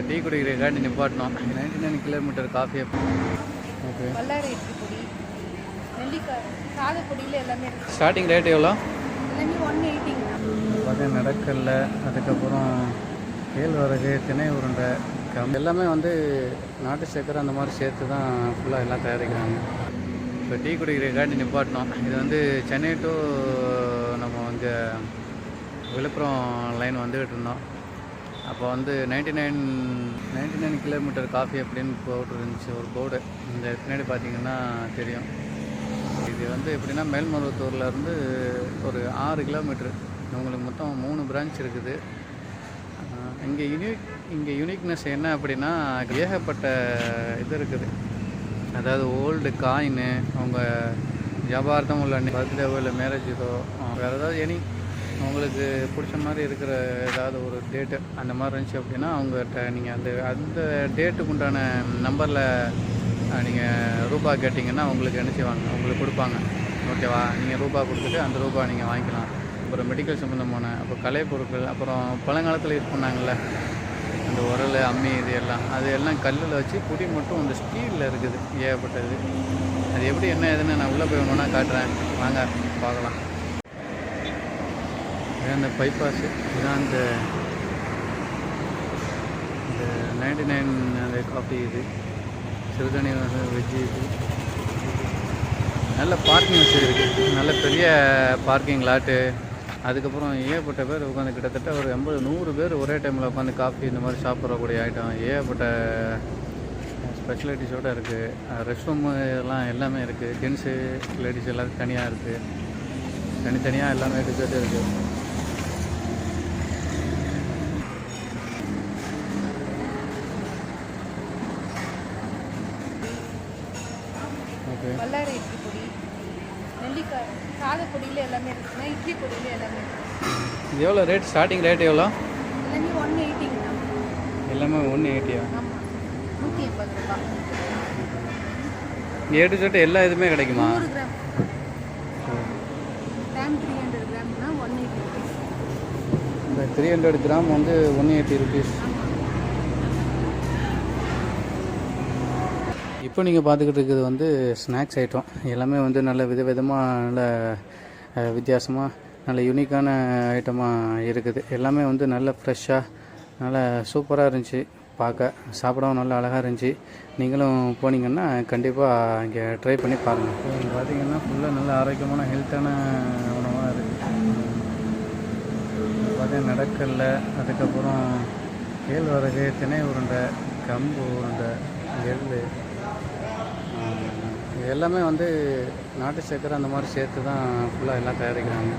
இப்போ டீ குடிக்கிற காட்டி நிப்பாட்டினோம். Ninety nine kilometre coffee okay. Starting rate எவ்வளோ? பார்த்தீங்கன்னா நடக்கல்ல அதுக்கப்புறம் கேழ்வரகு திணை உருண்டை கம் எல்லாமே வந்து நாட்டு சக்கரை அந்த மாதிரி சேர்த்து தான் ஃபுல்லாக எல்லாம் தயாரிக்கிறாங்க. இப்போ டீ குடிக்கிற காட்டி நிப்பாட்டினோம். இது வந்து சென்னை டு நம்ம இங்கே விழுப்புரம் லைன் வந்துக்கிட்டு இருந்தோம். அப்போ வந்து ninety nine ninety nine kilometre coffee அப்படின்னு போட்டு இருந்துச்சு ஒரு போர்டு இந்த பின்னாடி பார்த்தீங்கன்னா தெரியும். இது வந்து எப்படின்னா மேல்மருவத்தூர்லேருந்து ஒரு ஆறு கிலோமீட்ரு உங்களுக்கு மொத்தம் மூணு பிரான்ச் இருக்குது. இங்கே யூனிக் இங்கே யூனிக்னஸ் என்ன அப்படின்னா ஏகப்பட்ட இது இருக்குது. அதாவது ஓல்டு காயின் அவங்க வியாபாரத்தம் உள்ள பர்த்டேவோ இல்லை மேரேஜ் இதோ வேறு ஏதாவது எனி உங்களுக்கு பிடிச்ச மாதிரி இருக்கிற ஏதாவது ஒரு டேட்டு அந்த மாதிரி இருந்துச்சு அப்படின்னா அவங்ககிட்ட நீங்கள் அந்த அந்த டேட்டுக்கு உண்டான நம்பரில் நீங்கள் ரூபா கேட்டிங்கன்னா உங்களுக்கு என்ன செய்வாங்க? உங்களுக்கு கொடுப்பாங்க. ஓகேவா நீங்கள் ரூபா கொடுத்துட்டு அந்த ரூபா நீங்கள் வாங்கிக்கலாம். அப்புறம் மெடிக்கல் சம்மந்தமான அப்புறம் கலை பொருட்கள் அப்புறம் பழங்காலத்தில் யூஸ் பண்ணாங்கல்ல? அந்த உரல் அம்மி இது எல்லாம். அது எல்லாம் கல்லில் வச்சு புடி மட்டும் அந்த ஸ்டீலில் இருக்குது. ஏகப்பட்டது. அது எப்படி என்ன ஏதுன்னு நான் உள்ளே போய் ஒன்றா காட்டுறேன். வாங்க பார்க்கலாம். அந்த பைபாஸு இதுதான் அந்த இந்த நைன்டி நைன் அந்த காஃபி இது. சிறுதண்ணி வெஜ்ஜு இது. நல்ல பார்க்கிங் வசதி இருக்குது நல்ல பெரிய பார்க்கிங் லாட்டு அதுக்கப்புறம் ஏகப்பட்ட பேர் உட்காந்து கிட்டத்தட்ட ஒரு எண்பது நூறு பேர் ஒரே டைமில் உட்காந்து காஃபி இந்த மாதிரி சாப்பிட்றக்கூடிய ஐட்டம் ஏகப்பட்ட ஸ்பெஷலிட்டிஸோடு இருக்குது ரெஸ்ட் ரூம் எல்லாம் எல்லாமே இருக்குது ஜென்ஸு லேடிஸ் எல்லாரும் தனியாக இருக்குது தனித்தனியாக எல்லாமே டிசர்ட் இருக்குது வல்லாரை இட்லி பொடி நெல்லிக்காய் சாத பொடியில் எல்லாமே இருக்குன்னா இட்லி பொடியில் எல்லாமே இருக்கு. இது எவ்வளோ ரேட் ஸ்டார்டிங் ரேட் எவ்வளோ? எல்லாமே ஒன் எயிட்டிங்க எல்லாமே ஒன்று எயிட்டியா ஆமாம் நூற்றி எண்பது ரூபாய் ஏ டு எல்லா இதுவுமே கிடைக்குமா? நூறு கிராம். கிராம் த்ரீ ஹண்ட்ரட் கிராம்னா ஒன் எயிட்டி ருபீஸ் இந்த த்ரீ ஹண்ட்ரட் கிராம் வந்து ஒன் எயிட்டி ருபீஸ் இப்போ நீங்கள் பார்த்துக்கிட்டு இருக்கிறது வந்து ஸ்நாக்ஸ் ஐட்டம் எல்லாமே வந்து நல்ல விதவிதமாக நல்ல வித்தியாசமாக நல்ல யூனிக்கான ஐட்டமாக இருக்குது. எல்லாமே வந்து நல்ல ஃப்ரெஷ்ஷாக நல்ல சூப்பராக இருந்துச்சு பார்க்க சாப்பிடவும் நல்லா அழகாக இருந்துச்சு. நீங்களும் போனீங்கன்னா கண்டிப்பாக இங்கே ட்ரை பண்ணி பாருங்கள் இங்கே பார்த்தீங்கன்னா ஃபுல்லாக நல்ல ஆரோக்கியமான ஹெல்த்தான உணவாக இருக்குது பார்த்தீங்கன்னா நடக்கல்ல அதுக்கப்புறம் கேழ்வரகு திணை உருண்டை கம்பு உருண்டை எள்ளு எல்லாமே வந்து நாட்டு சக்கரை அந்த மாதிரி சேர்த்து தான் ஃபுல்லாக எல்லாம் தயாரிக்கிறாங்க.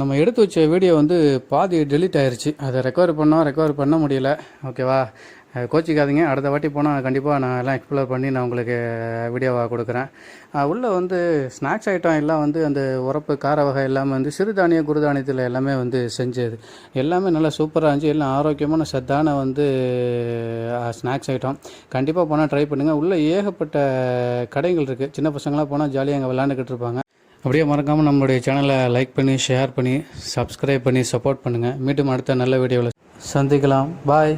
நம்ம எடுத்து வச்ச வீடியோ வந்து பாதி டெலீட் ஆயிடுச்சு அதை ரெக்கவர் பண்ணோம் ரெக்கவர் பண்ண முடியல. ஓகேவா கோச்சிக்காதீங்க. அடுத்த வாட்டி போனால் கண்டிப்பாக நான் எல்லாம் எக்ஸ்ப்ளோர் பண்ணி நான் உங்களுக்கு வீடியோவாக கொடுக்குறேன். உள்ளே வந்து ஸ்நாக்ஸ் ஐட்டம் எல்லாம் வந்து அந்த உரப்பு கார வகை எல்லாமே வந்து சிறுதானிய குருதானியத்தில் எல்லாமே வந்து செஞ்சது. எல்லாமே நல்லா சூப்பராக இருந்துச்சு. எல்லாம் ஆரோக்கியமான சத்தான வந்து ஸ்நாக்ஸ் ஐட்டம் கண்டிப்பாக போனால் ட்ரை பண்ணுங்கள் உள்ளே ஏகப்பட்ட கடைகள் இருக்குது சின்ன பசங்களாம் போனால் ஜாலியாக அங்கே விளாண்டுக்கிட்டு இருப்பாங்க. அப்படியே மறக்காமல் நம்மளுடைய சேனலை லைக் பண்ணி ஷேர் பண்ணி சப்ஸ்கிரைப் பண்ணி சப்போர்ட் பண்ணுங்கள் மீண்டும் அடுத்த நல்ல வீடியோவில் சந்திக்கலாம். பாய்